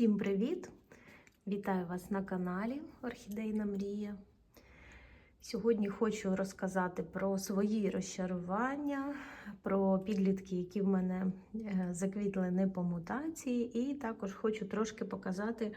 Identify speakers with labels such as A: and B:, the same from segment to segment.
A: Всім привіт! Вітаю вас на каналі Орхідейна Мрія. Сьогодні хочу розказати про свої розчарування, про підлітки, які в мене е, заквітли не по мутації, і також хочу трошки показати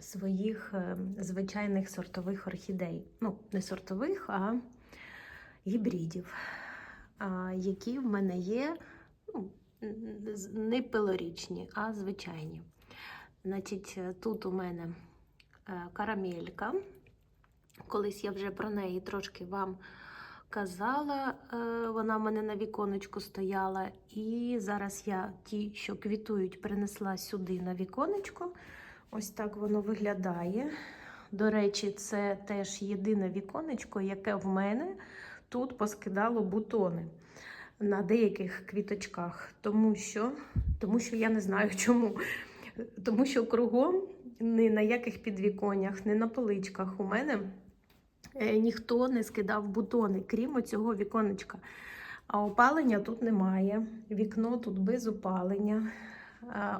A: своїх е, звичайних сортових орхідей. Ну, не сортових, а гібридів, які в мене є. Ну, не пилорічні, а звичайні. Значить, тут у мене е, карамелька. Колись я вже про неї трошки вам казала, е, вона в мене на віконечку стояла. І зараз я ті, що квітують, принесла сюди на віконечко. Ось так воно виглядає. До речі, це теж єдине віконечко, яке в мене тут поскидало бутони на деяких квіточках, тому що, тому що я не знаю чому. Тому що кругом ні на яких підвіконнях, ні на поличках у мене е, ніхто не скидав бутони, крім цього віконечка. А опалення тут немає. Вікно тут без опалення.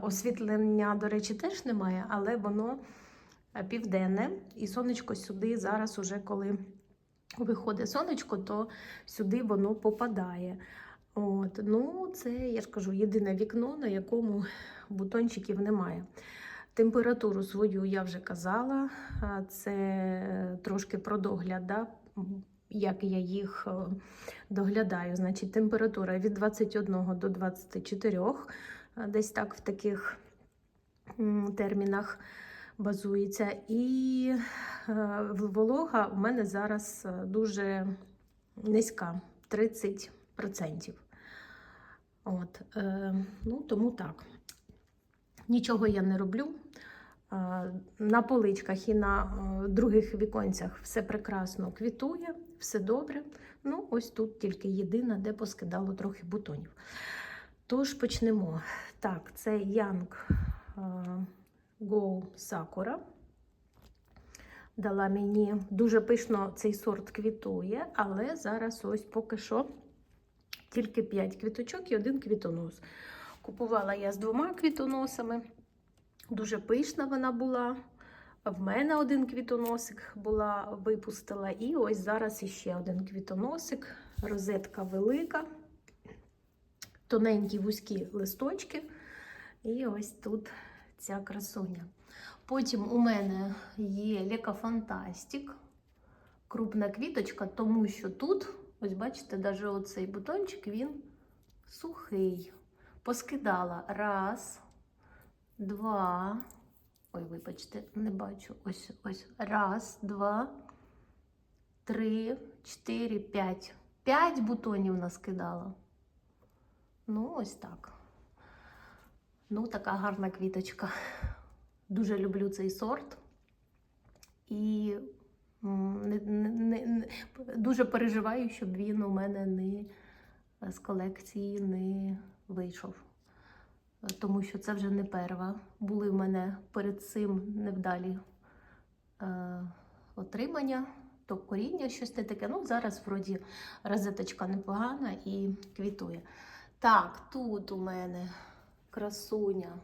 A: Освітлення, до речі, теж немає, але воно е, південне. І сонечко сюди зараз, уже коли виходить сонечко, то сюди воно попадає. От, ну, це, я ж кажу, єдине вікно, на якому бутончиків немає. Температуру свою я вже казала, це трошки про догляд, да? як я їх е, доглядаю. Значить, температура від 21 до 24, е, десь так в таких термінах базується. І е, волога в мене зараз е, дуже низька 30%. От, е, ну, тому так. Нічого я не роблю. Е, на поличках і на е, других віконцях все прекрасно квітує, все добре. Ну, ось тут тільки єдине, де поскидало трохи бутонів. Тож почнемо. Так, це Young е, Go Sakura. Дала мені дуже пишно цей сорт квітує, але зараз ось поки що тільки 5 квіточок і один квітонос. Купувала я з двома квітоносами. Дуже пишна вона була. В мене один квітоносик була, випустила. І ось зараз іще один квітоносик. Розетка велика, тоненькі вузькі листочки. І ось тут ця красуня. Потім у мене є Лека Фантастик, крупна квіточка, тому що тут, ось бачите, навіть оцей бутончик, він сухий. Поскидала раз, два. Ой, вибачте, не бачу. Ось ось. Раз, два, три, чотири, п'ять. П'ять бутонів наскидала. Ну, ось так. Ну, така гарна квіточка. Дуже люблю цей сорт. І не, не, не, дуже переживаю, щоб він у мене не з колекції не вийшов. Тому що це вже не перва. Були в мене перед цим невдалі е, отримання, то коріння, щось не таке. Ну, зараз, вроді, розеточка непогана і квітує. Так, тут у мене красуня.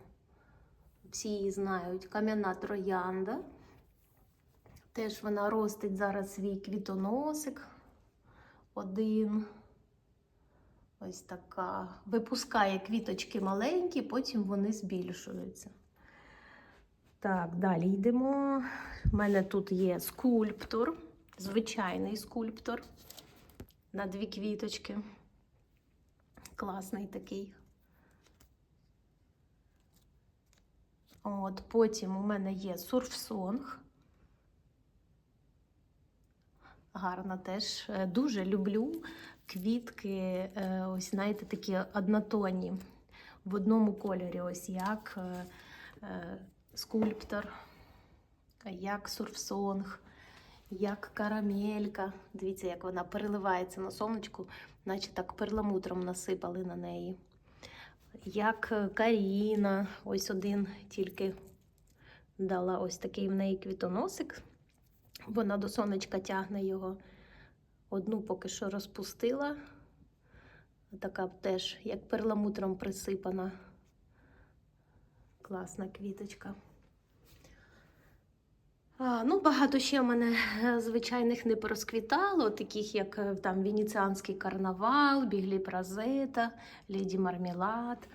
A: Всі її знають, кам'яна троянда. Теж вона ростить зараз свій квітоносик. Один. Ось така. Випускає квіточки маленькі, потім вони збільшуються. Так, далі йдемо. У мене тут є скульптор, звичайний скульптор на дві квіточки. Класний такий. От, Потім у мене є сурфсонг. Гарно теж. Е, Дуже люблю квітки, е, ось, знаєте, такі однотонні в одному кольорі, ось як е, скульптор, як сурфсонг, як карамелька. Дивіться, як вона переливається на сонечку, наче так перламутром насипали на неї як Каріна, ось один тільки дала ось такий в неї квітоносик. Вона до сонечка тягне його. Одну поки що розпустила. Така теж, як перламутром присипана. Класна квіточка. А, ну, багато ще в мене е, звичайних не порозквітало, таких як е, там Венеціанський карнавал, Біглі Празета, Леді Мармелад.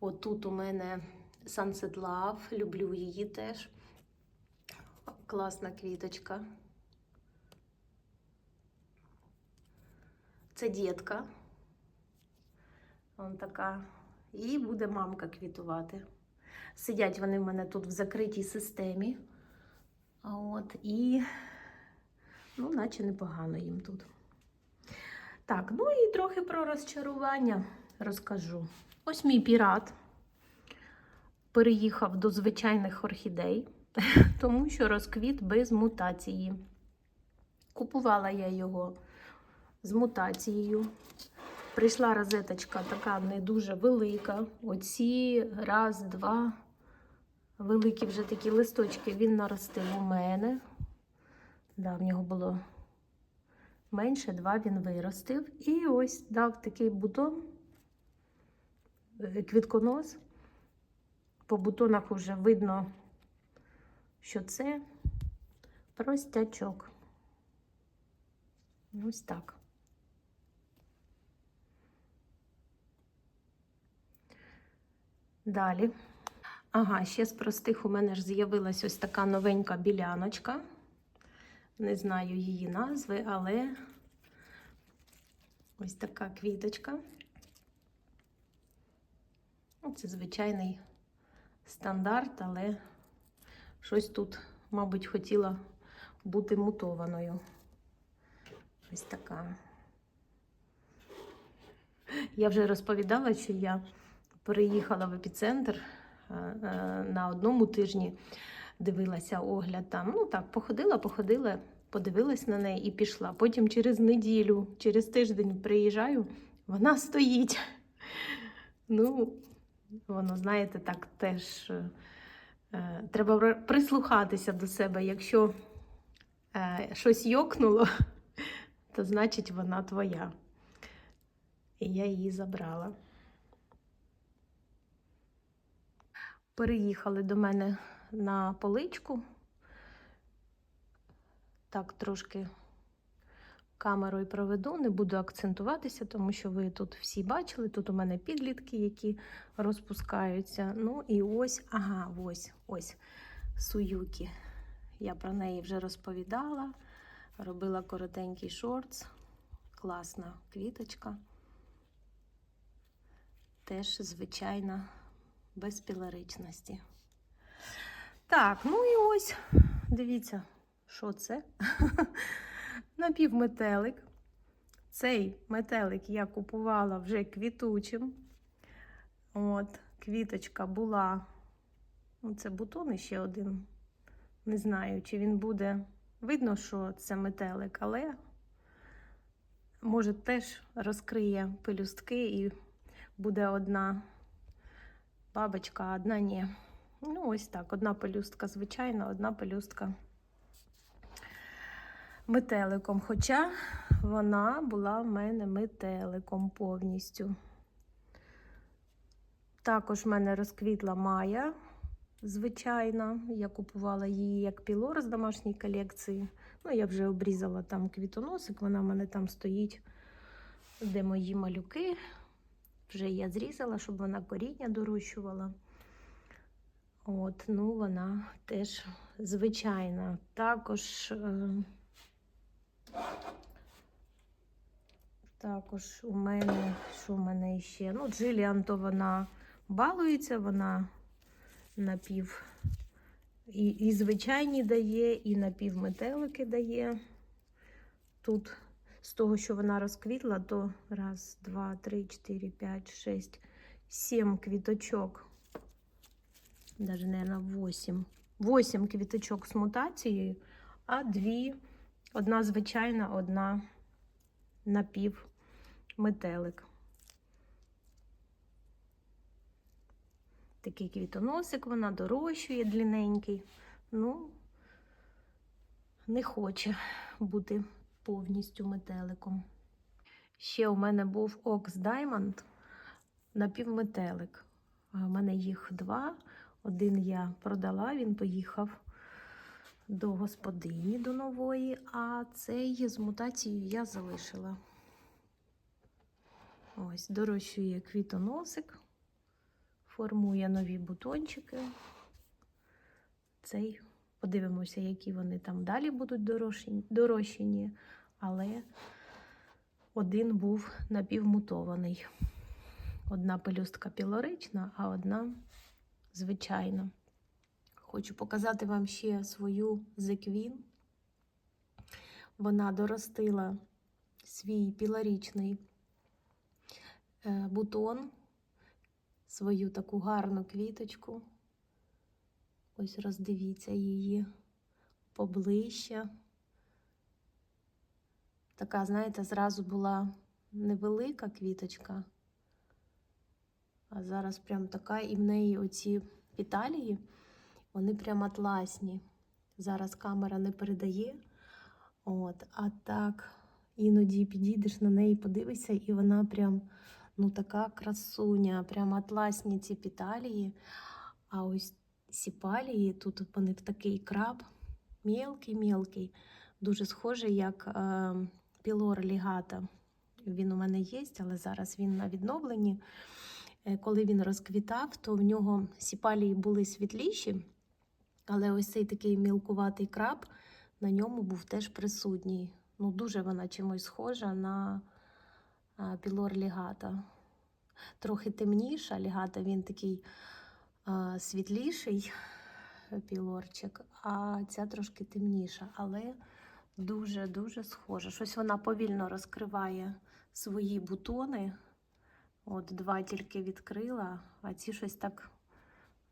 A: От тут у мене Sunset Love, люблю її теж. Класна квіточка. Це дітка. Вон така. І буде мамка квітувати. Сидять вони в мене тут в закритій системі. От, і, ну, наче непогано їм тут. Так, ну і трохи про розчарування розкажу. Ось мій пірат переїхав до звичайних орхідей, тому що розквіт без мутації. Купувала я його з мутацією. Прийшла розеточка така не дуже велика. Оці раз, два. Великі вже такі листочки він наростив у мене. Да, в нього було менше, два він виростив. І ось дав такий бутон, е, квітконос. По бутонах вже видно, що це простячок. Ось так. Далі. Ага, ще з простих у мене ж з'явилась ось така новенька біляночка. Не знаю її назви, але ось така квіточка. Ну, Це звичайний стандарт, але щось тут, мабуть, хотіла бути мутованою. Ось така. Я вже розповідала, що я переїхала в епіцентр е, е, на одному тижні, дивилася огляд там. Ну так, походила, походила, подивилась на неї і пішла. Потім через неділю, через тиждень приїжджаю, вона стоїть. Ну, воно, знаєте, так теж е, треба прислухатися до себе. Якщо е, щось йокнуло, то значить вона твоя. І я її забрала. Переїхали до мене на поличку. Так, трошки камерою проведу, не буду акцентуватися, тому що ви тут всі бачили. Тут у мене підлітки, які розпускаються. Ну і ось, ага, ось, ось Суюкі. Я про неї вже розповідала. Робила коротенький шортс. Класна квіточка. Теж звичайна, без пілоричності. Так, ну і ось, дивіться, що це? Напівметелик. Цей метелик я купувала вже квітучим. От, квіточка була. Ну, це бутон ще один. Не знаю, чи він буде. Видно, що це метелик, але може теж розкриє пелюстки і буде одна бабочка, одна ні. Ну, ось так. Одна пелюстка звичайна, одна пелюстка метеликом. Хоча вона була в мене метеликом повністю. Також в мене розквітла Майя, звичайна. Я купувала її як пілор з домашньої колекції. Ну, я вже обрізала там квітоносик, вона в мене там стоїть, де мої малюки. Вже я зрізала, щоб вона коріння дорощувала. От, ну, вона теж звичайна. Також, е, також у мене, що в мене ще? Ну, Джиліан, то вона балується, вона напів і, і звичайні дає, і напівметелики дає. Тут з того, що вона розквітла, то раз, два, три, чотири, п'ять, шесть, сім квіточок. Даже, наверное, 8. 8 квіточок з мутацією, а дві, одна звичайна, одна напівметелик. Такий квітоносик вона дорощує длинненький. Ну, не хоче бути повністю метеликом. Ще у мене був Ox Diamond напівметелик. У мене їх два. Один я продала, він поїхав до господині до нової, а цей з мутацією я залишила. Ось, дорощує квітоносик, формує нові бутончики. Цей, подивимося, які вони там далі будуть дорощені, але один був напівмутований. Одна пелюстка пілорична, а одна звичайна. Хочу показати вам ще свою зеквін. Вона доростила свій пілорічний е, бутон, свою таку гарну квіточку. Ось роздивіться її поближче. Така, знаєте, зразу була невелика квіточка, а зараз прям така, і в неї оці піталії, вони прям атласні. Зараз камера не передає. От, а так іноді підійдеш на неї, подивишся, і вона прям ну така красуня, прям атласні ці піталії. А ось сіпалії, тут вони в такий краб, мілкий-мілкий, дуже схожий, як е, пілор лігата. Він у мене є, але зараз він на відновленні. Е, Коли він розквітав, то в нього сіпалії були світліші, але ось цей такий мілкуватий краб на ньому був теж присутній. Ну, дуже вона чимось схожа на пілор лігата. Трохи темніша, лігата він такий а, світліший пілорчик, а ця трошки темніша, але дуже-дуже схожа. Щось вона повільно розкриває свої бутони. От два тільки відкрила, а ці щось так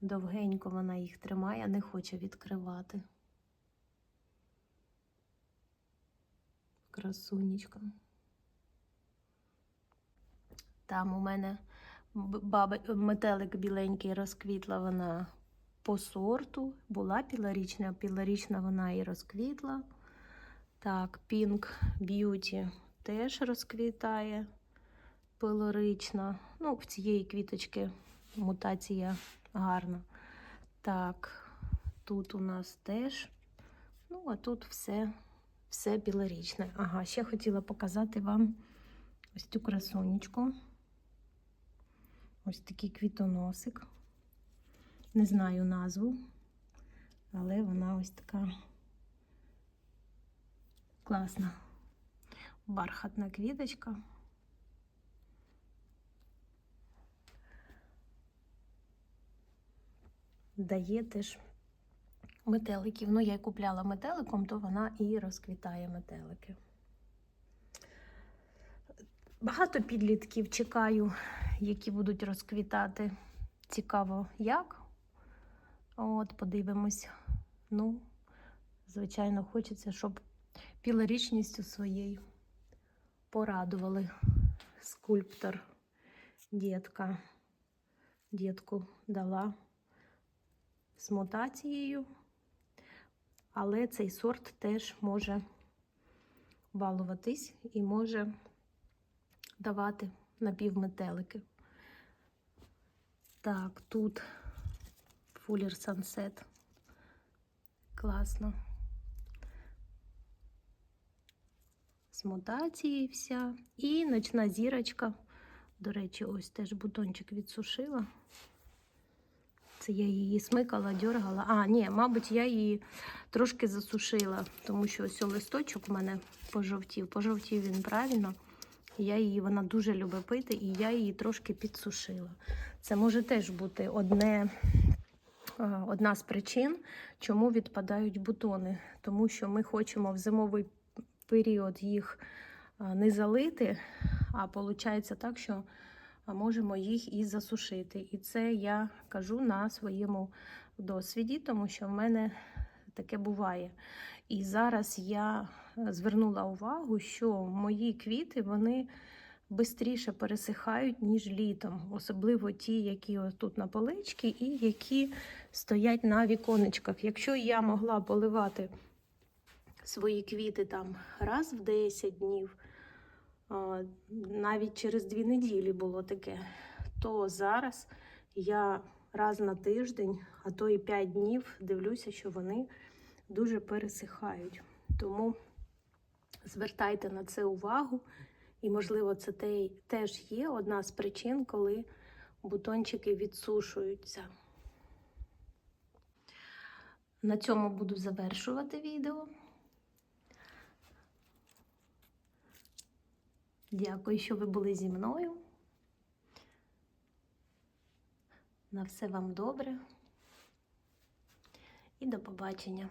A: довгенько вона їх тримає, не хоче відкривати. Красунечка. Там у мене баба, метелик біленький розквітла вона по сорту. Була пілорічна, пілорічна вона і розквітла. Так, Pink Beauty теж розквітає пилорична. Ну, в цієї квіточки мутація гарна. Так, тут у нас теж. Ну, а тут все, все білорічне. Ага, ще хотіла показати вам ось цю красунечку. Ось такий квітоносик. Не знаю назву, але вона ось така класна. Бархатна квіточка. Дає теж метеликів. Ну, я й купляла метеликом, то вона і розквітає метелики. Багато підлітків чекаю, які будуть розквітати. Цікаво, як. От, подивимось. Ну, звичайно, хочеться, щоб пілорічністю своєю порадували скульптор дітка. Дітку дала з мутацією, але цей сорт теж може балуватись і може давати напівметелики. Так, тут Fuller Sunset. Класно. З мутацією вся. І ночна зірочка. До речі, ось теж бутончик відсушила. Це я її смикала, дергала. А, ні, мабуть, я її трошки засушила, тому що ось листочок у мене пожовтів. Пожовтів він правильно. Я її, вона дуже любить пити, і я її трошки підсушила. Це може теж бути одне, одна з причин, чому відпадають бутони. Тому що ми хочемо в зимовий період їх не залити, а виходить так, що можемо їх і засушити. І це я кажу на своєму досвіді, тому що в мене таке буває. І зараз я е, звернула увагу, що мої квіти вони швидше пересихають, ніж літом, особливо ті, які тут на поличці, і які стоять на віконечках. Якщо я могла поливати свої квіти там раз в 10 днів, а, навіть через дві неділі було таке, то зараз я раз на тиждень, а то і 5 днів дивлюся, що вони дуже пересихають. Тому звертайте на це увагу. І, можливо, це те- теж є одна з причин, коли бутончики відсушуються. На цьому буду завершувати відео. Дякую, що ви були зі мною. На все вам добре і до побачення.